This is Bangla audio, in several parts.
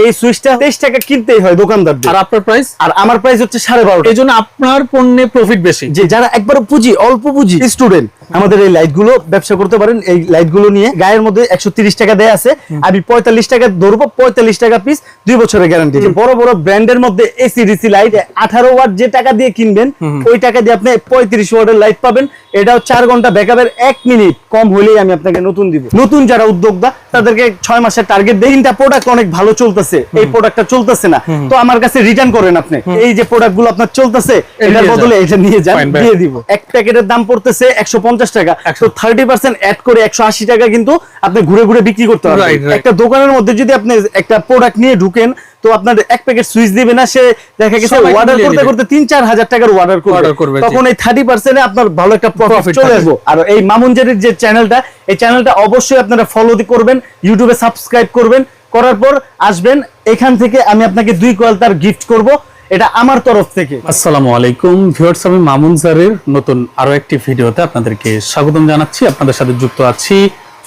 এই সুইচটা তেইশ টাকা কিনতেই হয় দোকানদার আর আপনার প্রাইস আর আমার প্রাইস হচ্ছে সাড়ে বারো এই জন্য আপনার পণ্যে প্রফিট বেশি। যে যারা একবার পুঁজি অল্প পুঁজি স্টুডেন্ট আমাদের এই লাইটগুলো ব্যবসা করতে পারেন এই লাইটগুলো নিয়ে। গায়ের মধ্যে একশো টাকা দেয়া আছে। আমি পঁয়তাল্লিশ টাকা ধরবো পঁয়তাল্লিশ টাকা পিস দুই বছরের গ্যারান্টি বড় বড় ব্র্যান্ডের মধ্যে এসি ডিসি লাইট আঠারো ওয়াট যে টাকা দিয়ে কিনবেন ওই টাকা দিয়ে আপনি পঁয়ত্রিশ ওয়াটের লাইট পাবেন। এটাও চার ঘণ্টা ব্যাকআপের এক মিনিট কম হলেই আমি আপনাকে নতুন দিব। নতুন যারা উদ্যোক্তা তাদেরকে ছয় মাসের টার্গেট দেয় তিনটা প্রোডাক্ট অনেক ভালো চলতেছে। এই প্রোডাক্টটা চলতেছে না। তো আমার কাছে রিটার্ন করেন আপনি। এই যে প্রোডাক্টগুলো আপনার চলতেছে এটার বদলে এটা নিয়ে যান। দিয়ে দিব। এক প্যাকেটের দাম পড়তেছে একশো পনেরো পঞ্চাশ টাকা। একশো। থার্টি পার্সেন্ট অ্যাড করে একশো আশি টাকা কিন্তু আপনি ঘুরে ঘুরে বিক্রি করতে পারবেন। একটা দোকানের মধ্যে যদি আপনি একটা প্রোডাক্ট নিয়ে ঢুকেন তো আপনার এক প্যাকেট সুইচ দিবে না সে দেখা গেছে অর্ডার করতে করতে তিন চার হাজার টাকার অর্ডার করবে। তখন এই থার্টি পার্সেন্টে আপনার ভালো একটা প্রফিট চলে আসব। আর এই মামুনজারির যে চ্যানেলটা এই চ্যানেলটা অবশ্যই আপনারা ফলো করবেন ইউটিউবে সাবস্ক্রাইব করবেন। করার পর আসবেন এখান থেকে আমি আপনাকে দুই কোয়াল তার গিফট করব। এটা আমার তরফ থেকে। আসসালামু আলাইকুম। ভিউয়ার্স, আমি মামুন স্যারের নতুন আরও একটি ভিডিওতে আপনাদেরকে স্বাগতম জানাচ্ছি। আপনাদের সাথে যুক্ত আছি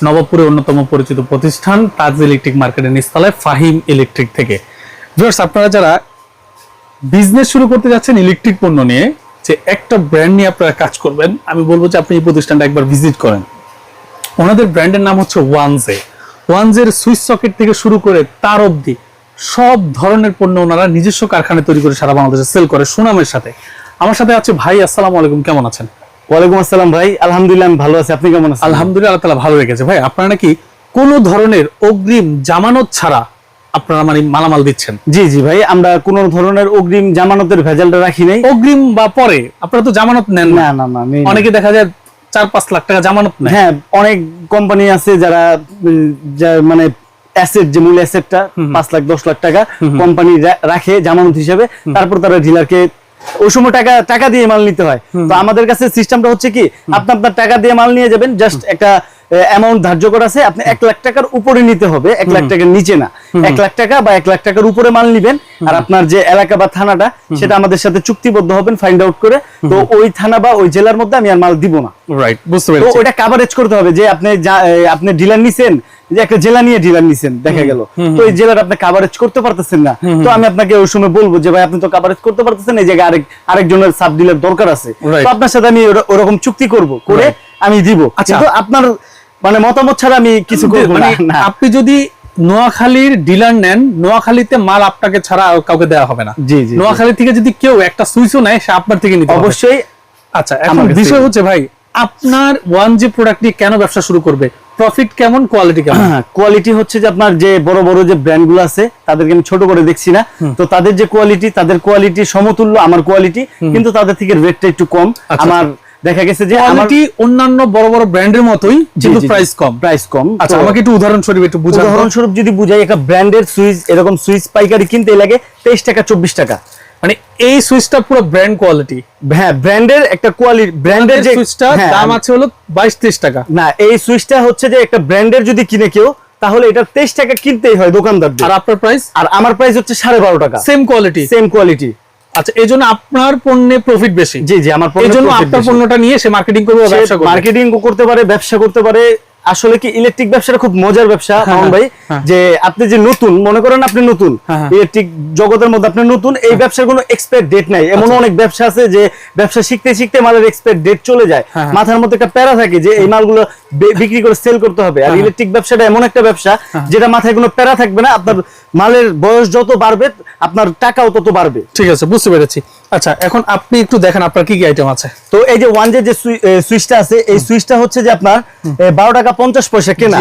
নবপুরের অন্যতম পরিচিত প্রতিষ্ঠান তাজ ইলেকট্রিক মার্কেটের নিস্তালায় ফাহিম ইলেকট্রিক থেকে। ভিউয়ার্স, আপনারা যারা বিজনেস শুরু করতে যাচ্ছেন ইলেকট্রিক পণ্য নিয়ে, যে একটা ব্র্যান্ড নিয়ে আপনারা কাজ করবেন, আমি বলব যে আপনি এই প্রতিষ্ঠানটা একবার ভিজিট করেন। ওনাদের ব্র্যান্ডের নাম হচ্ছে ওয়ানজে ওয়ানজের সুইচ সকেট থেকে শুরু করে তার অবধি সব ধরনের পণ্য ওনারা নিজস্ব কারখানায় তৈরি করে সারা বাংলাদেশে সেল করে সুনামের সাথে। আমার সাথে আছে ভাই আসসালামু আলাইকুম কেমন আছেন? ওয়ালাইকুম আসসালাম ভাই আলহামদুলিল্লাহ আমি ভালো আছি আপনি কেমন আছেন? আলহামদুলিল্লাহ আল্লাহ তালা ভালো রেখেছে। ভাই আপনারা নাকি কোনো ধরনের অগ্রিম জামানত ছাড়া আপনারা মানে মালামাল দিচ্ছেন? জি জি ভাই আমরা কোন ধরনের অগ্রিম জামানতের ভেজালটা রাখি নাই। অগ্রিম বা পরে? আপনারা তো জামানত নেন না। না না। অনেকে দেখা যায় চার পাঁচ লাখ টাকা জামানত নেয়। হ্যাঁ অনেক কোম্পানি আছে যারা মানে অ্যাসেট যে মূল অ্যাসেটটা পাঁচ লাখ দশ লাখ টাকা কোম্পানি রাখে জামানত হিসেবে। তারপর তারা ডিলারকে ওই সময় টাকা টাকা দিয়ে মাল নিতে হয়। তো আমাদের কাছে সিস্টেমটা হচ্ছে কি আপনি আপনার টাকা দিয়ে মাল নিয়ে যাবেন জাস্ট একটা অ্যামাউন্ট ধার্য করা আছে আপনি এক লাখ টাকার উপরে নিতে হবে এক লাখ টাকার নিচে না। এক লাখ টাকা বা এক লাখ টাকার উপরে মাল নিবেন আর আপনার যে এলাকা বা থানাটা সেটা আমাদের সাথে চুক্তিবদ্ধ হবেন ফাইন্ড আউট করে। তো ওই থানা বা ওই জেলার মধ্যে আমি আর মাল দিব না। রাইট বুঝতে তো ওটা কাভারেজ করতে হবে যে আপনি আপনি ডিলার নিছেন যে একটা জেলা নিয়ে ডিলার নিছেন দেখা গেল। তো এই জেলার আপনি কাভারেজ করতে পারতেছেন না। তো আমি আপনাকে ওই সময় বলব যে ভাই আপনি তো কাভারেজ করতে পারতেছেন এই জায়গায় আরেক আরেকজনের সাব ডিলার দরকার আছে। তো আপনার সাথে আমি ওরকম চুক্তি করব করে আমি দিব। আচ্ছা। কিন্তু আপনার মানে মতামত ছাড়া আমি কিছু করব মানে না। আপনি যদি নোয়াখালীর ডিলার নেন নোয়াখালীতে মাল আপনাকে ছাড়া কাউকে দেওয়া হবে না। জি, জি, জি। নোয়াখালী থেকে যদি কেউ একটা সুইচও নেয় সে আপনার থেকে নিতে অবশ্যই আচ্ছা এখন বিষয় হচ্ছে ভাই আপনার ওয়ান যে প্রোডাক্ট নিয়ে কেন ব্যবসা শুরু করবে? প্রফিট কেমন কোয়ালিটি কেমন? কোয়ালিটি হচ্ছে যে আপনার যে বড় বড় যে ব্র্যান্ডগুলো আছে তাদেরকে আমি ছোট করে দেখছি না। তো তাদের যে কোয়ালিটি তাদের কোয়ালিটি সমতুল্য আমার কোয়ালিটি কিন্তু তাদের থেকে রেটটা একটু কম। আচ্ছা, আমার দেখা গেছে যে কোয়ালিটি অন্যান্য বড় বড় ব্র্যান্ডের মতোই কিন্তু প্রাইস কম। প্রাইস কম। আচ্ছা আমাকে একটু উদাহরণস্বরূপ একটু বুঝান তো। উদাহরণস্বরূপ যদি বুঝাই একটা ব্র্যান্ডের সুইচ এরকম সুইচ পাইকারি কিনতে লাগে তেইশ টাকা চব্বিশ টাকা। মানে এই সুইচটা পুরো ব্র্যান্ড কোয়ালিটি হ্যাঁ ব্র্যান্ডের একটা কোয়ালিটি ব্র্যান্ডের যে সুইচটা হ্যাঁ, দাম আছে হলো বাইশ ত্রিশ টাকা। না এই সুইচটা হচ্ছে যে একটা ব্র্যান্ডের যদি কিনে কেউ তাহলে এটা তেইশ টাকা কিনতেই হয় দোকানদার আর আপনার প্রাইস আর আমার প্রাইস হচ্ছে সাড়ে বারো টাকা। সেম কোয়ালিটি সেম কোয়ালিটি আচ্ছা এই জন্য আপনার পণ্যে প্রফিট বেশি। জি জি আমার এই জন্য আপনার পণ্যটা নিয়ে সে মার্কেটিং করবে ব্যবসা করবে। মার্কেটিং করতে পারে ব্যবসা করতে পারে। আসলে কি ইলেকট্রিক ব্যবসাটা খুব মজার ব্যবসা হ্যাঁ, মামুন ভাই হ্যাঁ। যে আপনি যে নতুন মনে করেন আপনি নতুন হ্যাঁ, হ্যাঁ। ইলেকট্রিক জগতের মধ্যে আপনি নতুন এই ব্যবসার কোনো এক্সপায়ার ডেট নাই। এমন আচ্ছা। অনেক ব্যবসা আছে যে ব্যবসা শিখতে শিখতে মালের এক্সপায়ার ডেট চলে যায়। হ্যাঁ, হ্যাঁ। মাথার মধ্যে একটা প্যারা থাকে যে এই মালগুলো বিক্রি করে সেল করতে হবে। আর হ্যাঁ, ইলেকট্রিক ব্যবসাটা এমন একটা ব্যবসা যেটা মাথায় কোনো প্যারা থাকবে না। আপনার মালের বয়স যত বাড়বে আপনার টাকাও তত বাড়বে। ঠিক আছে বুঝতে পেরেছি। আচ্ছা এখন আপনি একটু দেখেন আপনার কি কি আইটেম আছে। তো এই যে ওয়ান যে সুইচটা আছে এই সুইচটা হচ্ছে যে আপনার বারো টাকা পঞ্চাশ পয়সা কেনা।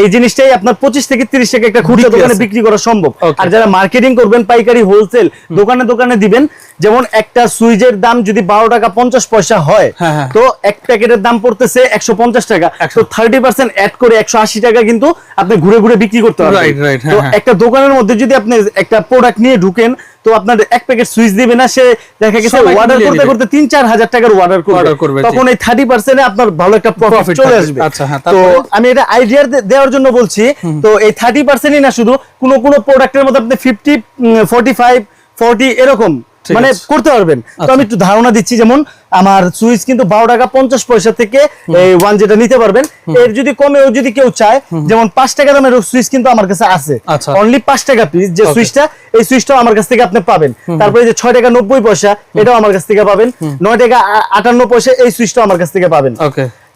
এই জিনিসটাই আপনার পঁচিশ থেকে তিরিশ টাকা একটা খুচরা দোকানে বিক্রি করা সম্ভব। আর যারা মার্কেটিং করবেন পাইকারি হোলসেল দোকানে দোকানে দিবেন যেমন একটা সুইচের দাম যদি বারো টাকা পঞ্চাশ পয়সা হয় হ্যাঁ, হ্যাঁ। তো এক প্যাকেটের দাম পড়তেছে একশো পঞ্চাশ টাকা। তো থার্টি পার্সেন্ট অ্যাড করে একশো আশি টাকা কিন্তু আপনি ঘুরে ঘুরে বিক্রি করতে পারবেন। হ্যাঁ, তো। একটা দোকানের মধ্যে যদি আপনি একটা প্রোডাক্ট নিয়ে ঢুকেন তো আপনার এক প্যাকেট সুইচ দিবে না সে দেখা গেছে অর্ডার করতে করতে তিন চার হাজার টাকার অর্ডার করবে, তখন এই থার্টি পার্সেন্টে আপনার ভালো একটা প্রফিট চলে আসবে। আচ্ছা, হ্যাঁ, তো আমি এটা আইডিয়া দেওয়ার জন্য বলছি তো এই থার্টি পার্সেন্টই না শুধু কোনো কোনো প্রোডাক্টের মধ্যে আপনি ফিফটি ফোর্টি ফাইভ ফোর্টি এরকম। মানে করতে পারবেন। তো আচ্ছা। আমি একটু ধারণা দিচ্ছি যেমন আমার সুইচ কিন্তু বারো টাকা পঞ্চাশ পয়সা থেকে এই ওয়ান যেটা নিতে পারবেন এর যদি কমেও যদি কেউ চায় যেমন পাঁচ টাকা দামের সুইচ কিন্তু আমার কাছে আছে। আচ্ছা। অনলি পাঁচ টাকা পিস যে সুইচটা এই সুইচটাও আমার কাছ থেকে আপনি পাবেন। তারপরে যে ছয় টাকা নব্বই পয়সা এটাও আমার কাছ থেকে পাবেন। নয় টাকা আটান্ন পয়সা এই সুইচটাও আমার কাছ থেকে পাবেন।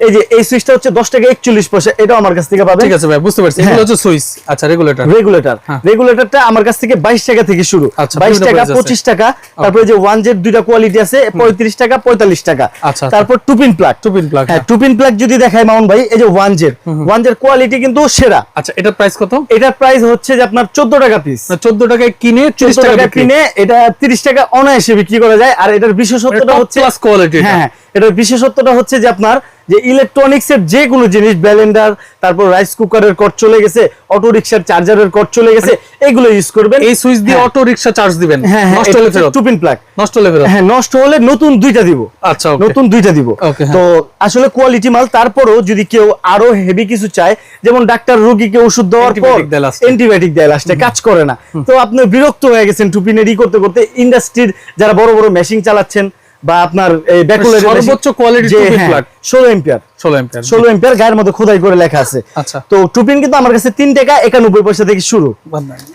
এই যে এই সুইচটা হচ্ছে দশ টাকা একচল্লিশ পয়সা এটাও আমার কাছ থেকে পাবেন। ঠিক আছে ভাই বুঝতে পারছি। এগুলো হ্যাঁ। হচ্ছে সুইচ। আচ্ছা রেগুলেটর রেগুলেটর। রেগুলেটরটা আমার কাছ থেকে বাইশ টাকা থেকে শুরু। আচ্ছা, বাইশ বিভিন্ন টাকা price আছে। পঁচিশ টাকা তারপরে যে জেড দুইটা কোয়ালিটি আছে পঁয়ত্রিশ টাকা পঁয়তাল্লিশ টাকা। আচ্ছা, আচ্ছা। তারপর two pin plug two pin plug হ্যাঁ টুপিন প্লাগ যদি মাউন ভাই এই যে one Z one Z quality কিন্তু সেরা। আচ্ছা এটার প্রাইস কত? এটার প্রাইস হচ্ছে যে আপনার চোদ্দ টাকা পিস চোদ্দ টাকায় কিনে তিরিশ চোদ্দ টাকা টাকা কিনে এটা তিরিশ টাকা অনায়াসে বিক্রি করা যায়। আর এটার বিশেষত্বটা হচ্ছে ক্লাস কোয়ালিটি হ্যাঁ হ্যাঁ, এটার বিশেষত্বটা হচ্ছে যে আপনার যে ইলেকট্রনিক্স এর যে কোনো জিনিস ব্লেন্ডার তারপর রাইস কুকারের কট চলে গেছে অটো রিক্সার চার্জারের কট চলে গেছে এগুলো ইউজ করবেন। এই সুইচ দিয়ে। অটো রিকশা চার্জ দিবেন? হ্যাঁ হ্যাঁ নষ্ট হলে ফেরত? টুপিন প্লাগ নষ্ট হলে ফেরত? হ্যাঁ নষ্ট হলে নতুন দুইটা দিব। আচ্ছা নতুন দুইটা দিব। হ্যাঁ। তো আসলে কোয়ালিটি মাল তারপরও যদি কেউ আরও হেভি কিছু চায় যেমন ডাক্তার রোগীকে ওষুধ দেওয়ার পর। অ্যান্টিবায়োটিক দেয় লাস্টে কাজ করে না। তো আপনি বিরক্ত হয়ে গেছেন টুপিনের ই করতে করতে। ইন্ডাস্ট্রির যারা বড় বড় মেশিন চালাচ্ছেন বা আপনার এই সর্বোচ্চ quality টুপিন plug। ষোলো এম্পিয়ার ষোলো এম্পিয়ার ষোলো এম্পিয়ার গায়ের মধ্যে খোদাই করে লেখা আছে। আচ্ছা। তো টুপিন কিন্তু আমার কাছে তিন টাকা একানব্বই পয়সা থেকে শুরু।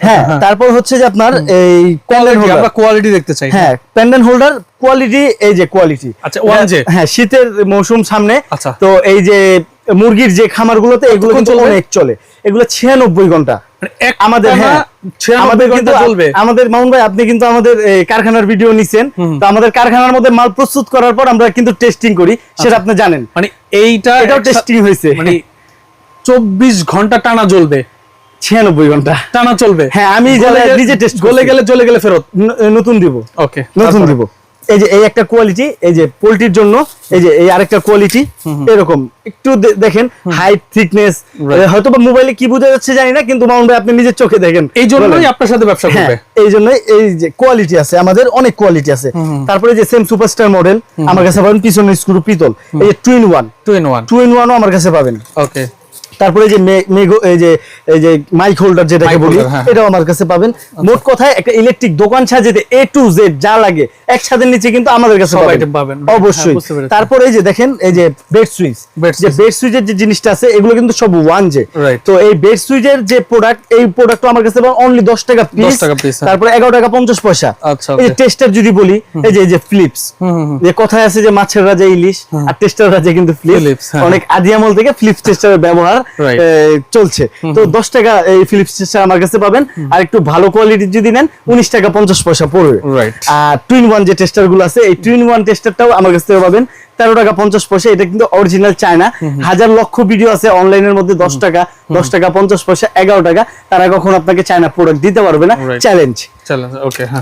হ্যাঁ তারপর হচ্ছে যে আপনার এই Quality, আমরা কোয়ালিটি দেখতে চাই। হ্যাঁ প্যান্ডেন্ট হোল্ডার কোয়ালিটি এই যে কোয়ালিটি আচ্ছা, one J। হ্যাঁ শীতের মৌসুম সামনে। আচ্ছা। তো এই যে মুরগির যে খামারগুলোতে এগুলো কিন্তু অনেক চলে। এগুলো ছিয়ানব্বই ঘণ্টা। এক আমাদের হ্যাঁ আমাদের কিন্তু চলবে। আমাদের মামুন ভাই আপনি কিন্তু আমাদের কারখানার ভিডিও নিছেন। তো আমাদের কারখানার মধ্যে মাল প্রস্তুত করার পর আমরা কিন্তু টেস্টিং করি সেটা আপনি জানেন। মানে এইটা এটাও টেস্টিং হয়েছে। মানে চব্বিশ ঘণ্টা টানা জ্বলবে। ছিয়ানব্বই ঘণ্টা। টানা চলবে। হ্যাঁ, আমি নিজে গলে গেলে চলে গেলে ফেরত। নতুন দিব। ওকে নতুন দিব। এই যে এই একটা কোয়ালিটি এই যে পোল্ট্রির জন্য এই যে এই আরেকটা কোয়ালিটি এরকম। একটু দেখেন হাইট থিকনেস হয়তো বা মোবাইলে কি বোঝা যাচ্ছে জানি না কিন্তু মাউন্ট ভাই আপনি নিজের চোখে দেখেন। এই জন্যই আপনার সাথে ব্যবসা হ্যাঁ করবে। এই জন্যই এই যে কোয়ালিটি আছে আমাদের অনেক কোয়ালিটি আছে। তারপরে যে সেম সুপারস্টার মডেল আমার কাছে পাবেন পিছনে স্ক্রু পিতল এই যে two in one two in one two in ওয়ানও আমার কাছে পাবেন। ওকে তারপরে যে মে- মেঘো এই যে এই যে মাইক হোল্ডার যেটাকে বলি হ্যাঁ। এটাও আমার কাছে পাবেন। মোট কথায় একটা ইলেকট্রিক দোকান সাজাতে এ টু জেড যা লাগে এক ছাদের নিচে কিন্তু আমাদের কাছে সব পাবেন। পাবেন। অবশ্যই। হ্যাঁ, তারপরে এই যে দেখেন এই যে বেড সুইচ যে বেড সুইচের যে জিনিসটা আছে এগুলো কিন্তু সব ওয়ান জে তো এই বেড সুইচের যে প্রোডাক্ট এই প্রোডাক্ট আমার কাছে অনলি দশ টাকা পিস টাকা piece, হ্যাঁ। তারপরে এগারো টাকা পঞ্চাশ পয়সা। আচ্ছা, এই যে. টেস্টার যদি বলি এই যে এই যে ফ্লিপস যে কথায় আছে যে মাছের রাজা ইলিশ আর টেস্টার রাজা কিন্তু ফ্লিপস হ্যাঁ। অনেক আদি আমল থেকে ফ্লিপস টেস্টারের ব্যবহার। চলছে। তো দশ টাকা এই ফিলিপস আমার কাছে পাবেন। আর একটু ভালো কোয়ালিটির যদি নেন উনিশ টাকা পঞ্চাশ পয়সা পড়বে। আর টুইন ওয়ান যে টেস্টারগুলো আছে এই টুইন ওয়ান টেস্টারটাও আমার কাছ থেকে পাবেন। তেরো টাকা পঞ্চাশ পয়সা এটা কিন্তু অরিজিনাল চায়না হাজার লক্ষ ভিডিও আছে অনলাইনের মধ্যে দশ টাকা দশ টাকা পঞ্চাশ পয়সা এগারো টাকা। তারা কখন আপনাকে চায়না প্রোডাক্ট দিতে পারবে না। চ্যালেঞ্জ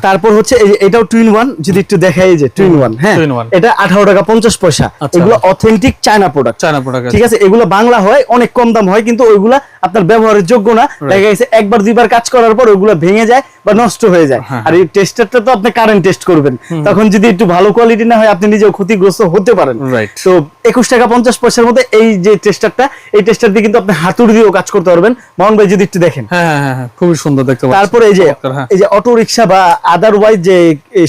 তারপর হচ্ছে এটাও টুইন ওয়ান যদি একটু দেখাই যে টুইন ওয়ান হ্যাঁ? এটা আঠারো টাকা পঞ্চাশ পয়সা। আচ্ছা। এগুলো authentic China product China product ঠিক আছে এগুলো বাংলা হয় অনেক কম দাম হয় কিন্তু ওইগুলা আপনার ব্যবহারের যোগ্য না। দেখা গেছে একবার দুইবার কাজ করার পর ওইগুলো ভেঙে যায় বা নষ্ট হয়ে যায়। হ্যাঁ, আর এই টেস্টারটা তো আপনি কারেন্ট টেস্ট করবেন। তখন যদি একটু ভালো কোয়ালিটি না হয় আপনি নিজেও ক্ষতিগ্রস্ত হতে পারেন। তো একুশ টাকা পঞ্চাশ পয়সার মধ্যে এই যে টেস্টারটা এই টেস্টার দিয়ে কিন্তু আপনি হাতুড়ি দিয়েও কাজ করতে পারবেন। মোহন ভাই যদি একটু দেখেন। হ্যাঁ হ্যাঁ হ্যাঁ খুবই সুন্দর দেখতে তারপরে এই যে হ্যাঁ। এই যে অটো রিক্সা বা আদারওয়াইজ যে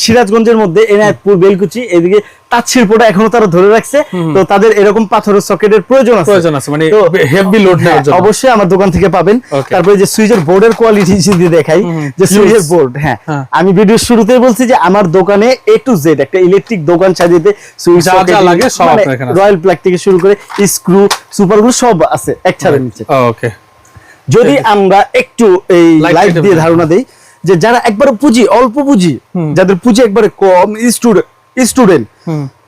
সিরাজগঞ্জের মধ্যে এনায়তপুর বেলকুচি এদিকে তাঁত শিল্পটা এখনও তারা ধরে রাখছে। তো তাদের এরকম পাথরের সকেটের প্রয়োজন আছে। প্রয়োজন আছে মানে হেভি লোড হ্যাঁ, নেওয়ার জন্য। অবশ্যই আমার দোকান থেকে পাবেন। তারপরে যে সুইচের বোর্ডের কোয়ালিটি যদি দেখাই যে সুইচের বোর্ড হ্যাঁ। হ্যাঁ। আমি ভিডিওর শুরুতেই বলছি যে আমার দোকানে এ টু জেড একটা ইলেকট্রিক দোকান সাজিয়ে সুইচ যা লাগে সব আপনার এখানে রয়্যাল প্লাগ থেকে শুরু করে স্ক্রু সুপার গ্লু সব আছে এক ছাদের নিচে। ওকে যদি আমরা একটু এই লাইট দিয়ে ধারণা দেই যে যারা একবারে পুঁজি অল্প পুঁজি যাদের পুঁজি একবারে কম স্টুডেন্ট স্টুডেন্ট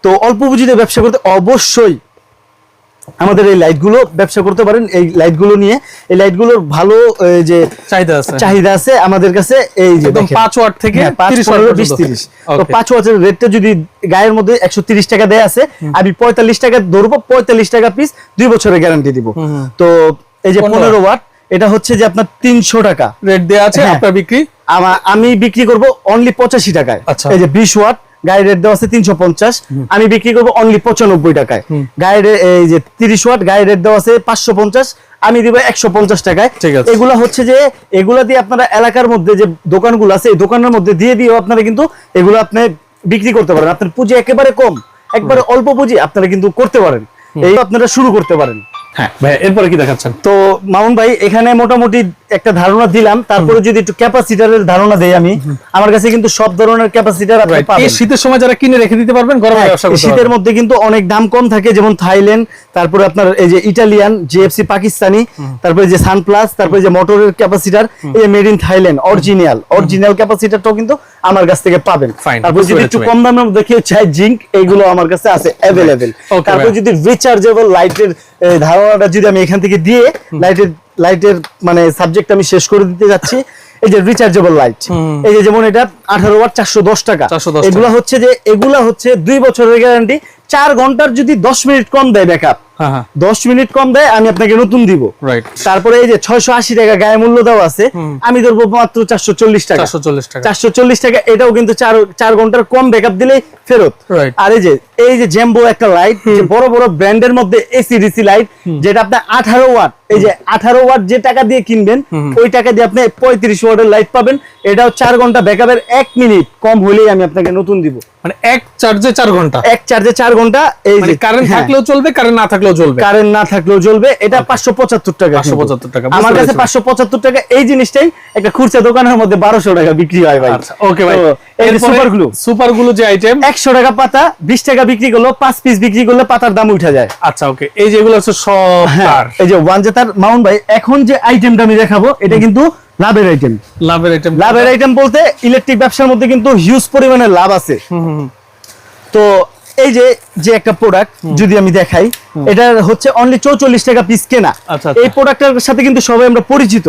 তো অল্প পুঁজিতে ব্যবসা করতে অবশ্যই আমাদের এই লাইটগুলো ব্যবসা করতে পারেন। এই লাইটগুলো নিয়ে এই লাইটগুলোর ভালো যে চাহিদা আছে। চাহিদা আছে আমাদের কাছে। এই যে। 5 ওয়াট থেকে হ্যাঁ, পাঁচ, 30 ওয়াট পনেরো, বিশ। তিরিশ। তো পাঁচ ওয়াটের রেটটা যদি গায়ের মধ্যে একশো তিরিশ টাকা দেয়া আছে আমি পঁয়তাল্লিশ টাকা ধরবো পঁয়তাল্লিশ টাকা পিস দুই বছরের গ্যারান্টি দিব। তো এই যে পনেরো। পনেরো ওয়াট এটা হচ্ছে যে আপনার তিনশো টাকা। রেট দেওয়া আছে হ্যাঁ। আপনার বিক্রি। আমা- বিক্রি করব অনলি পঁচাশি টাকায়। আচ্ছা। এই যে বিশ ওয়াট গাড়ির রেট দেওয়া আছে তিনশো পঞ্চাশ। আমি বিক্রি করব অনলি পঁচানব্বই টাকায়। গাড়ির এই যে তিরিশ ওয়াট গাড়ির রেট দেওয়া আছে পাঁচশো পঞ্চাশ। আমি দিব একশো পঞ্চাশ টাকায়। ঠিক আছে। এগুলা হচ্ছে যে এগুলা দিয়ে আপনারা এলাকার মধ্যে যে দোকানগুলো আছে এই দোকানের মধ্যে দিয়ে দিয়েও আপনারা কিন্তু এগুলো আপনি বিক্রি করতে পারেন। আপনার পুঁজি একেবারে কম একবারে অল্প পুঁজি আপনারা কিন্তু করতে পারেন। এই আপনারা শুরু করতে পারেন। হ্যাঁ। ভাই এরপরে কি দেখাচ্ছেন? তো মামুন ভাই এখানে মোটামুটি একটা ধারণা দিলাম তারপরে যদি একটু ক্যাপাসিটারের ধারণা দেই আমি আমার কাছে কিন্তু সব ধরনের ক্যাপাসিটার আপনি পাবেন। শীতের সময় যারা কিনে রেখে দিতে পারবেন গরমে হ্যাঁ, ব্যবসা করতে শীতের মধ্যে কিন্তু অনেক দাম কম থাকে যেমন থাইল্যান্ড তারপরে আপনার এই যে ইটালিয়ান জিএফসি পাকিস্তানি তারপরে যে সানপ্লাস তারপরে যে মোটরের ক্যাপাসিটার এই made in Thailand original. Original ক্যাপাসিটারটাও কিন্তু আমার কাছ থেকে পাবেন। তারপর যদি একটু কম দামের মধ্যে কেউ চাই জিঙ্ক এইগুলো আমার কাছে আছে অ্যাভেলেবেল তারপর যদি রিচার্জেবল লাইটের ধারণাটা যদি আমি এখান থেকে দিয়ে লাইটের লাইটের মানে সাবজেক্ট আমি শেষ করে দিতে যাচ্ছি এই যে রিচার্জেবল লাইট এই যে যেমন এটা আঠারো ওয়াট চারশো দশ টাকা। এগুলা হচ্ছে যে এগুলা হচ্ছে দুই বছরের গ্যারান্টি চার ঘণ্টার যদি দশ মিনিট কম দেয় ব্যাকআপ হ্যাঁ দশ মিনিট কম দেয় আমি আপনাকে নতুন দিব। তারপরে এই যে ছয়শো আশি টাকা গায়ে মূল্য দেওয়া আছে আমি ধরবো মাত্র চারশো চল্লিশ টাকা। চারশো চল্লিশ টাকা। এটাও কিন্তু চার চার ঘণ্টার কম ব্যাকআপ দিলেই ফেরত। আর এই যে এই যে জ্যাম্বো একটা লাইট বড় বড় ব্র্যান্ডের মধ্যে এসি ডিসি লাইট যেটা আপনার আঠারো ওয়াট এই যে আঠারো ওয়াট যে টাকা দিয়ে কিনবেন ওই টাকা দিয়ে আপনি পঁয়ত্রিশ ওয়াটের লাইট পাবেন। এটাও চার ঘণ্টা ব্যাকআপের এক মিনিট কম হলেই আমি আপনাকে নতুন দিব। মানে এক চার্জে চার ঘণ্টা। এক চার্জে চার ঘণ্টা এই মানে যে কারেন্ট হ্যাঁ, থাকলেও চলবে কারেন্ট না থাকলেও চলবে। কারেন্ট না থাকলেও চলবে এটা পাঁচশো পঁচাত্তর টাকা 575 টাকা, আমার কাছে পেরেছি। পাঁচশো পঁচাত্তর টাকা এই জিনিসটাই একটা খুচরা দোকানের মধ্যে বারোশো টাকা বিক্রি হয় ভাই। আচ্ছা ওকে ভাই। এই সুপার গ্লু সুপারগুলো যে আইটেম একশো টাকা পাতা বিশ টাকা বিক্রি করল পাঁচ পিস বিক্রি করলে পাতার দাম উঠে যায়। আচ্ছা ওকে এই যেগুলো হচ্ছে সব হ্যাঁ, তার। এই যে ওয়ান জেতার মাউন্ট ভাই এখন যে আইটেমটা আমি দেখাবো এটা কিন্তু লাভের আইটেম লাভের আইটেম লাভের আইটেম বলতে ইলেকট্রিক ব্যবসার মধ্যে কিন্তু হিউজ পরিমাণে লাভ আছে। তো এই যে যে একটা প্রোডাক্ট যদি আমি দেখাই এটা হচ্ছে অনলি চৌচল্লিশ টাকা পিস কেনা। আচ্ছা, আচ্ছা। এই প্রোডাক্টের সাথে কিন্তু সবাই আমরা পরিচিত।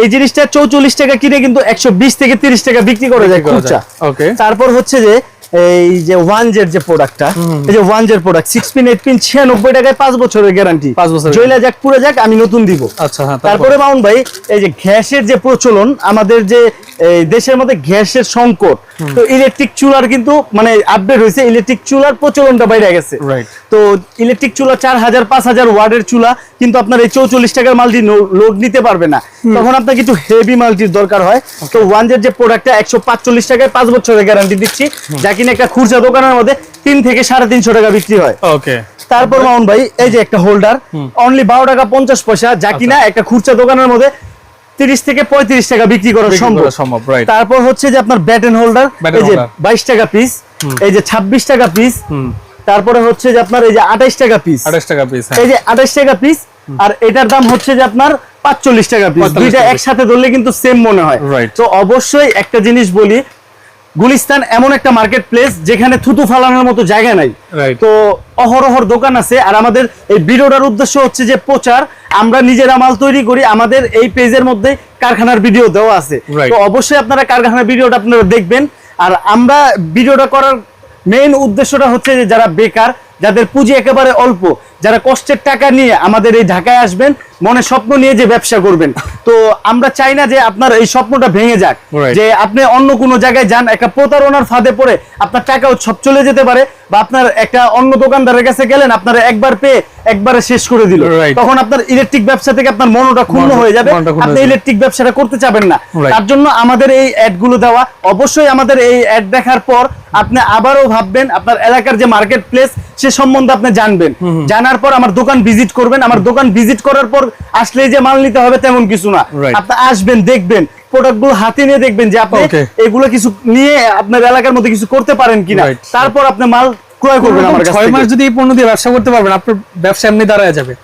এই জিনিসটা চৌচল্লিশ টাকা কিনে কিন্তু একশো বিশ থেকে তিরিশ টাকা বিক্রি করে যায় করা যায়। খরচা তারপর হচ্ছে যে এই যে ওয়ান জের যে প্রোডাক্টটা এই যে ওয়ান জের product six pin eight pin ছিয়ানব্বই টাকায় পাঁচ বছরের গ্যারান্টি পাঁচ জয়লা যাক পুরো যাক আমি নতুন দিব। আচ্ছা হ্যাঁ তারপরে? মাউন ভাই এই যে গ্যাসের যে প্রচলন আমাদের যে এই দেশের মধ্যে গ্যাসের সংকট তো ইলেকট্রিক চুলার কিন্তু মানে আপডেট হয়েছে ইলেকট্রিক চুলার প্রচলনটা বাইরে গেছে. তো ইলেকট্রিক চুলা চার হাজার পাঁচ হাজার ওয়ার্ডের চুলা কিন্তু আপনার এই চৌচল্লিশ টাকার মালটি লোড নিতে পারবে না। তখন আপনার কিছু হেভি মালটির দরকার হয়। তো ওয়ানজের যে প্রোডাক্টটা একশো পাঁচচল্লিশ টাকায় পাঁচ বছরের গ্যারান্টি দিচ্ছি। যা কিনা একটা খুচরা দোকানের মধ্যে তিন থেকে সাড়ে তিনশো টাকা বিক্রি হয়। ওকে তারপর মাউন ভাই এই যে একটা হোল্ডার অনলি বারো টাকা পঞ্চাশ পয়সা যা কিনা একটা খুচরা দোকানের মধ্যে তিরিশ থেকে পঁয়ত্রিশ টাকা বিক্রি করা সম্ভব। সম্ভব. তারপর হচ্ছে যে আপনার ব্যাটেন হোল্ডার এই যে holder। বাইশ টাকা পিস এই যে ছাব্বিশ টাকা পিস তারপরে হচ্ছে যে আপনার এই যে আঠাইশ টাকা পিস আঠাশ টাকা পিস এই যে আঠাইশ টাকা পিস আর এটার দাম হচ্ছে যে আপনার পাঁচচল্লিশ টাকা পিস দুইটা একসাথে ধরলে কিন্তু সেম মনে হয়। তো অবশ্যই একটা জিনিস বলি গুলিস্তান এমন একটা মার্কেট প্লেস যেখানে থুতু ফালানোর মতো জায়গা নাই। তো অহরহর দোকান আছে আর আমাদের এই ভিডিওটার উদ্দেশ্য হচ্ছে যে প্রচার। আমরা নিজেরা মাল তৈরি করি আমাদের এই পেজের মধ্যে কারখানার ভিডিও দেওয়া আছে। তো অবশ্যই আপনারা কারখানার ভিডিওটা আপনারা দেখবেন। আর আমরা ভিডিওটা করার মেইন উদ্দেশ্যটা হচ্ছে যে যারা বেকার যাদের পুঁজি একেবারে অল্প যারা কষ্টের টাকা নিয়ে আমাদের এই ঢাকায় আসবেন মনে স্বপ্ন নিয়ে যে ব্যবসা করবেন। তো আমরা চাই না যে আপনার এই স্বপ্নটা ভেঙে যাক যে আপনি অন্য কোনো জায়গায় যান একটা প্রতারণার ফাঁদে পড়ে আপনার টাকাও সব চলে যেতে পারে বা আপনার একটা অন্য দোকানদারের কাছে গেলেন আপনারা একবার পেয়ে একবারে শেষ করে দিল। তখন আপনার ইলেকট্রিক ব্যবসা থেকে আপনার মনটা ক্ষুণ্ণ হয়ে যাবে। আপনি ইলেকট্রিক ব্যবসাটা করতে চাবেন না। তার জন্য আমাদের এই অ্যাডগুলো দেওয়া অবশ্যই আমাদের এই অ্যাড দেখার পর আপনি আবারও ভাববেন আপনার এলাকার যে মার্কেট প্লেস সে সম্বন্ধে আপনি জানবেন। জানার পর আমার দোকান ভিজিট করবেন। আমার দোকান ভিজিট করার পর আসলেই যে মাল নিতে হবে তেমন কিছু না। আপনি আসবেন দেখবেন। প্রোডাক্টগুলো হাতে নিয়ে দেখবেন যে আপনি এগুলো কিছু নিয়ে আপনার এলাকার মধ্যে কিছু করতে পারেন কিনা। তারপর আপনি মাল ক্রয় করবেন আমার কাছে ছয় থেকে। মাস যদি এই পণ্য দিয়ে ব্যবসা করতে পারবেন আপনার ব্যবসা এমনি দাঁড়ায় যাবে।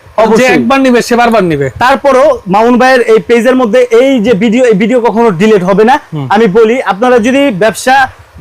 যে একবার নিবে সে বারবার নিবে। তারপরও মামুন ভাইয়ের এই পেজের মধ্যে এই যে ভিডিও এই ভিডিও কখনো ডিলিট হবে না। আমি বলি আপনারা যদি ব্যবসা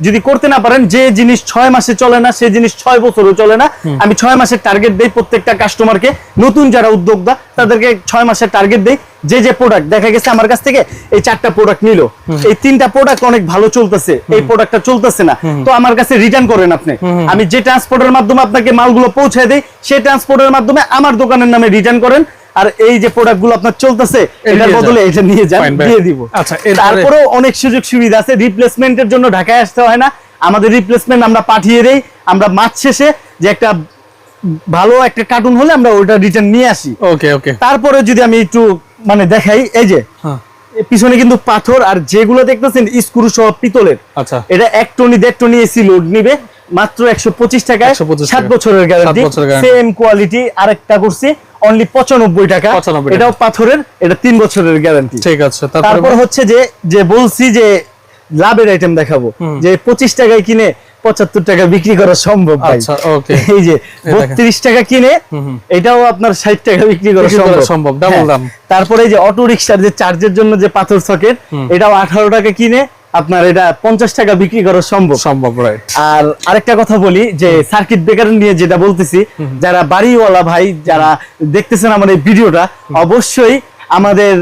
যদি করতে না পারেন যে জিনিস ছয় মাসে চলে না সেই জিনিস ছয় বছরও চলে না। আমি ছয় মাসের টার্গেট দেই প্রত্যেকটা কাস্টমারকে নতুন যারা উদ্যোক্তা তাদেরকে ছয় মাসের টার্গেট দেই। যে যে প্রোডাক্ট দেখা গেছে আমার কাছ থেকে এই চারটা প্রোডাক্ট নিল। এই তিনটা প্রোডাক্ট অনেক ভালো চলতেছে। এই প্রোডাক্টটা চলতেছে না। তো আমার কাছে রিটার্ন করেন আপনি। আমি যে ট্রান্সপোর্টের মাধ্যমে আপনাকে মালগুলো পৌঁছে দেই সেই ট্রান্সপোর্টের মাধ্যমে আমার দোকানের নামে রিটার্ন করেন। আর এই যে প্রোডাক্টগুলো আপনার চলতেছে এটার বদলে এটা নিয়ে যান দিয়ে দিব। আচ্ছা, তারপরেও অনেক সুযোগ সুবিধা আছে রিপ্লেসমেন্টের জন্য ঢাকায় আসতে হয় না। আমাদের রিপ্লেসমেন্ট আমরা পাঠিয়ে দেই আমরা মাস শেষে যে একটা ভালো একটা কার্টুন হলে আমরা ওইটা রিটার্ন নিয়ে আসি। ওকে ওকে তারপরে যদি আমি একটু মানে দেখাই এই যে হ্যাঁ। পিছনে কিন্তু পাথর আর যেগুলো দেখতেছেন স্ক্রু সহ পিতলের। আচ্ছা। এটা এক টনি দেড় টনি এসি লোড নিবে মাত্র একশো পঁচিশ টাকায় সাত। বছরের গ্যারান্টি। সেম কোয়ালিটি আরেকটা করছি। অনলি পঁচানব্বই টাকা। 95 টাকা। এটাও পাথরের এটা বছরের গ্যারান্টি ঠিক আছে তারপরে হচ্ছে যে যে বলছি যে লাভের আইটেম দেখাবো। যে পঁচিশ টাকায় কিনে পঁচাত্তর টাকা বিক্রি করা সম্ভব ভাই। আচ্ছা ওকে এই যে দেখেন। বত্রিশ টাকা কিনে এটাও আপনার ষাট টাকা বিক্রি করা সম্ভব। হ্যাঁ। দাম। তারপরে এই যে অটো রিক্সার যে চার্জের জন্য যে পাথর সকেট এটাও আঠারো টাকা কিনে আপনার এটা পঞ্চাশ টাকা বিক্রি করা সম্ভব। সম্ভব রাইট আর আরেকটা কথা বলি যে সার্কিট ব্রেকার নিয়ে যেটা বলতেছি যারা বাড়িওয়ালা ভাই যারা দেখতেছেন আমার এই ভিডিওটা অবশ্যই আমাদের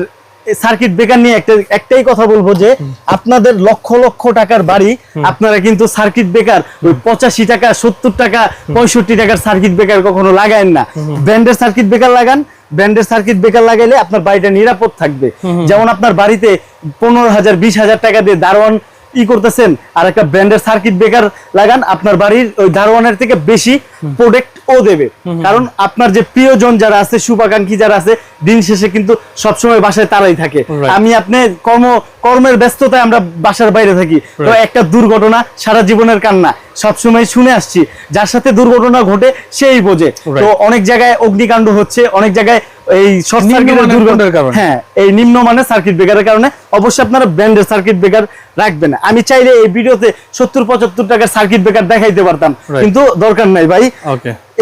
সার্কিট ব্রেকার নিয়ে একটা একটাই কথা বলব যে আপনাদের লক্ষ লক্ষ টাকার বাড়ি আপনারা কিন্তু সার্কিট ব্রেকার ওই পঁচাশি টাকা সত্তর টাকা পঁয়ষট্টি টাকার সার্কিট ব্রেকার কখনো লাগায়েন না। ব্র্যান্ডের সার্কিট ব্রেকার লাগান ব্র্যান্ডের সার্কিট বেকার লাগাইলে আপনার বাড়িটা নিরাপদ থাকবে। যেমন আপনার বাড়িতে পনেরো হাজার বিশ হাজার টাকা দিয়ে দারোয়ান ই করতেছেন আর একটা ব্র্যান্ডের সার্কিট ব্রেকার লাগান আপনার বাড়ির ওই দারোয়ানের থেকে বেশি প্রোডাক্ট ও দেবে। কারণ আপনার যে প্রিয়জন যারা আছে শুভাকাঙ্ক্ষী যারা আছে দিন শেষে কিন্তু সবসময় বাসায় তারাই থাকে। আমি আপনি কর্ম কর্মের ব্যস্ততায় আমরা বাসার বাইরে থাকি। তো একটা দুর্ঘটনা সারা জীবনের কান্না সবসময় শুনে আসছি। যার সাথে দুর্ঘটনা ঘটে সেই বোঝে। তো অনেক জায়গায় অগ্নিকাণ্ড হচ্ছে অনেক জায়গায় এই শর্ট সার্কিটের দুর্ঘটনার কারণে? হ্যাঁ এই নিম্নমানের সার্কিট ব্রেকারের কারণে অবশ্যই আপনারা ব্র্যান্ডের সার্কিট ব্রেকার রাখবেন। আমি চাইলে এই ভিডিওতে সত্তর পঁচাত্তর টাকার সার্কিট ব্রেকার দেখাইতে পারতাম। কিন্তু দরকার নাই ভাই।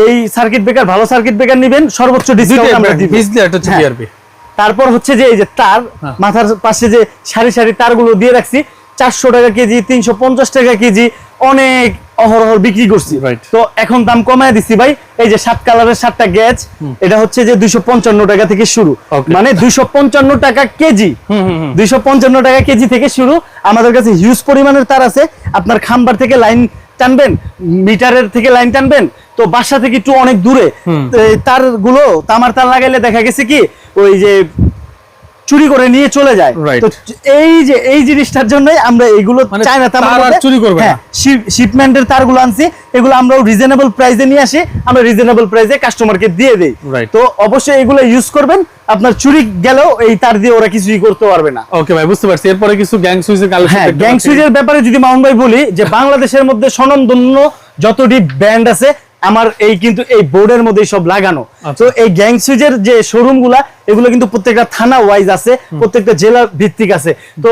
এই সার্কিট ব্রেকার ভালো সার্কিট ব্রেকার নেবেন সর্বোচ্চ ডিসকাউন্ট আমরা হ্যাঁ। তারপর হচ্ছে যে এই যে তার হ্যাঁ। মাথার পাশে যে সারি সারি তারগুলো দিয়ে রাখছি চারশো টাকা কেজি তিনশো পঞ্চাশ টাকা কেজি অনেক অহরহ বিক্রি করছি. তো এখন দাম কমায় দিছি ভাই এই যে সাত কালারের সাতটা গ্যাস এটা হচ্ছে যে দুইশো পঞ্চান্ন টাকা থেকে শুরু। মানে দুইশো পঞ্চান্ন টাকা কেজি। দুইশো পঞ্চান্ন টাকা কেজি থেকে শুরু। আমাদের কাছে হিউজ পরিমাণের তার আছে। আপনার খাম্বার থেকে লাইন টানবেন মিটারের থেকে লাইন টানবেন তো বাসা থেকে একটু অনেক দূরে। তারগুলো তামার তার লাগাইলে দেখা গেছে কি ওই যে চুরি করে নিয়ে চলে যায়। তো এই যে এই জিনিসটার জন্যই আমরা এইগুলো মানে চায়না তার চুরি করবে। হ্যাঁ শিপমেন্টের তারগুলো আনছি এগুলো আমরাও রিজনেবল প্রাইসে নিয়ে আসি আমরা রিজনেবল প্রাইসে কাস্টমারকে দিয়ে দেই। তো অবশ্যই এগুলো ইউজ করবেন আপনার চুরি গেলেও এই তার দিয়ে ওরা কিছুই করতে পারবে না। ওকে ভাই বুঝতে পারছি। এরপরে কিছু গ্যাং সুইচের হ্যাঁ গ্যাং সুইচের ব্যাপারে যদি মামুন ভাই বলি যে বাংলাদেশের মধ্যে স্বনামধন্য যতটি ব্র্যান্ড আছে আমার এই কিন্তু এই বোর্ডের মধ্যেই সব লাগানো। আচ্ছা। তো এই গ্যাং সুইচের যে শোরুমগুলা এগুলো কিন্তু প্রত্যেকটা থানা ওয়াইজ আছে প্রত্যেকটা জেলা ভিত্তিক আছে। তো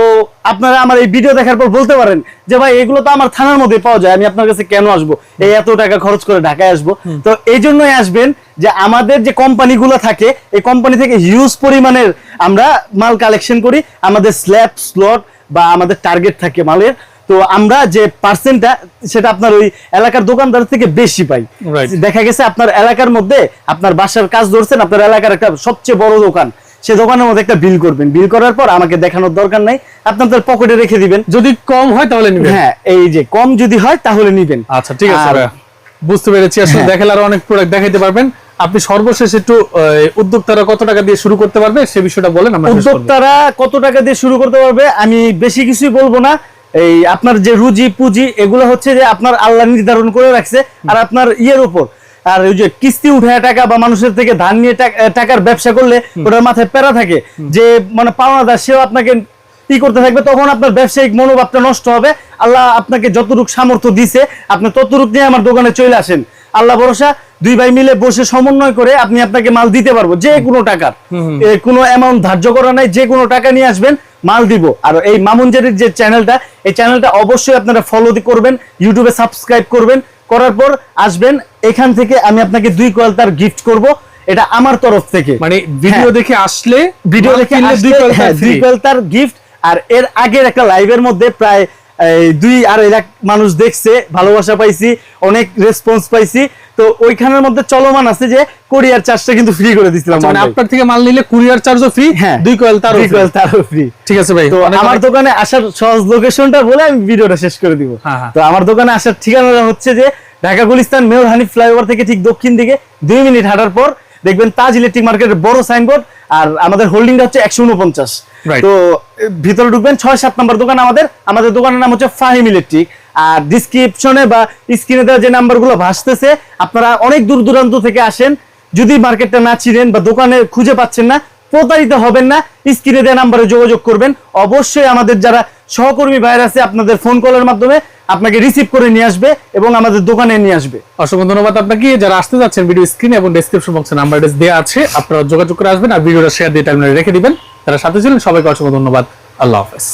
আপনারা আমার এই ভিডিও দেখার পর বলতে পারেন যে ভাই এগুলো তো আমার থানার মধ্যে পাওয়া যায় আমি আপনার কাছে কেন আসব? এই এত টাকা খরচ করে ঢাকায় আসব? তো এই জন্যই আসবেন যে আমাদের যে কোম্পানিগুলো থাকে এই কোম্পানি থেকে হিউজ পরিমাণের আমরা মাল কালেকশন করি। আমাদের স্ল্যাব স্লট বা আমাদের টার্গেট থাকে মালের। তো আমরা যে পার্সেন্টটা সেটা আপনার ওই এলাকার দোকানদার থেকে বেশি পাই। দেখা গেছে আপনার এলাকার মধ্যে আপনার বাসার কাজ ধরছেন আপনার এলাকার একটা সবচেয়ে বড় দোকান। সে দোকানের মধ্যে একটা বিল করবেন। বিল করার পর আমাকে দেখানোর দরকার নাই। আপনি আপনার পকেটে রেখে দিবেন। যদি কম হয় তাহলে নিবেন। হ্যাঁ এই যে কম যদি হয় তাহলে নিবেন। আচ্ছা ঠিক আছে বুঝতে পেরেছি। আসলে হ্যাঁ। দেখালে আরও অনেক প্রোডাক্ট দেখাইতে পারবেন। আপনি সর্বশেষ একটু উদ্যোক্তারা কত টাকা দিয়ে শুরু করতে পারবে সে বিষয়টা বলেন আমরা উদ্যোক্তারা কত টাকা দিয়ে শুরু করতে পারবে আমি বেশি কিছুই বলব না। এই আপনার যে রুজি পুঁজি এগুলো হচ্ছে যে আপনার আল্লাহ নির্ধারণ করে রাখছে আর আপনার ইয়ের উপর। আর ওই যে কিস্তি উঠায় টাকা বা মানুষের থেকে ধান নিয়ে টাকার ব্যবসা করলে ওটার মাথায় প্যারা থাকে যে মানে পাওনাদার সেও আপনাকে ই করতে থাকবে তখন আপনার ব্যবসায়িক মনোভাবটা নষ্ট হবে। আল্লাহ আপনাকে যতটুকু সামর্থ্য দিছে আপনি ততটুক নিয়ে আমার দোকানে চলে আসেন। আল্লাহ ভরসা দুই ভাই মিলে বসে সমন্বয় করে আপনি আপনাকে মাল দিতে পারব যে কোনো টাকার কোনো অ্যামাউন্ট ধার্য করা নাই যে কোনো টাকা নিয়ে আসবেন মাল দিব। আর এই মামুনজারির যে চ্যানেলটা এই চ্যানেলটা অবশ্যই আপনারা ফলো করবেন ইউটিউবে সাবস্ক্রাইব করবেন করার পর আসবেন এখান থেকে আমি আপনাকে দুই কয়েল তার গিফট করব এটা আমার তরফ থেকে। মানে ভিডিও হ্যাঁ। দেখে আসলে ভিডিও দেখে দুই কয়েল হ্যাঁ, তার গিফট আর এর আগের একটা লাইভের মধ্যে প্রায় দুই আড়াই লাখ মানুষ দেখছে ভালোবাসা পাইছি অনেক রেসপন্স পাইছি। তো ওইখানের মধ্যে চলমান আছে যে কোরিয়ার চার্জটা কিন্তু ফ্রি করে দিছিলাম আচ্ছা, মানে আপনার থেকে মাল নিলে কুরিয়ার চার্জও ফ্রি হ্যাঁ দুই কয়েল তার দুই কয়েল তারও ফ্রি ঠিক আছে ভাই তো আমার দোকানে আসার সহজ লোকেশনটা বলে আমি ভিডিওটা শেষ করে দিব। হ্যাঁ, হ্যাঁ। তো আমার দোকানে আসার ঠিকানাটা হচ্ছে যে ঢাকা গুলিস্তান মেয়র হানিফ ফ্লাইওভার থেকে ঠিক দক্ষিণ দিকে দুই মিনিট হাঁটার পর দেখবেন তাজ ইলেকট্রিক মার্কেটের বড় সাইনবোর্ড আর আমাদের হোল্ডিংটা হচ্ছে একশো উনপঞ্চাশ। তো ভিতরে ঢুকবেন ছয় সাত নম্বর দোকান আমাদের। আমাদের দোকানের নাম হচ্ছে ফাহিম ইলেকট্রিক আর ডিসক্রিপশনে বা স্ক্রিনে দেওয়া যে নাম্বারগুলো ভাসতেছে আপনারা অনেক দূর দূরান্ত থেকে আসেন। যদি মার্কেটটা না চিনেন বা দোকানে খুঁজে পাচ্ছেন না প্রতারিত হবেন না স্ক্রিনে দেওয়া নাম্বারে যোগাযোগ করবেন। অবশ্যই আমাদের যারা সহকর্মী ভাইয়ের আছে, আপনাদের ফোন কলের মাধ্যমে আপনাকে রিসিভ করে নিয়ে আসবে এবং আমাদের দোকানে নিয়ে আসবে। অসংখ্য ধন্যবাদ আপনাকে। যারা আসতে যাচ্ছেন ভিডিও স্ক্রিন এবং ডেসক্রিপশন বক্সে নাম্বার দেওয়া আছে, আপনারা যোগাযোগ করে আসবেন আর ভিডিওটা শেয়ার দিয়ে টাইমলাইনে রেখে দিবেন। তারা সাথে ছিলেন, সবাইকে অসংখ্য ধন্যবাদ। আল্লাহ হাফেজ।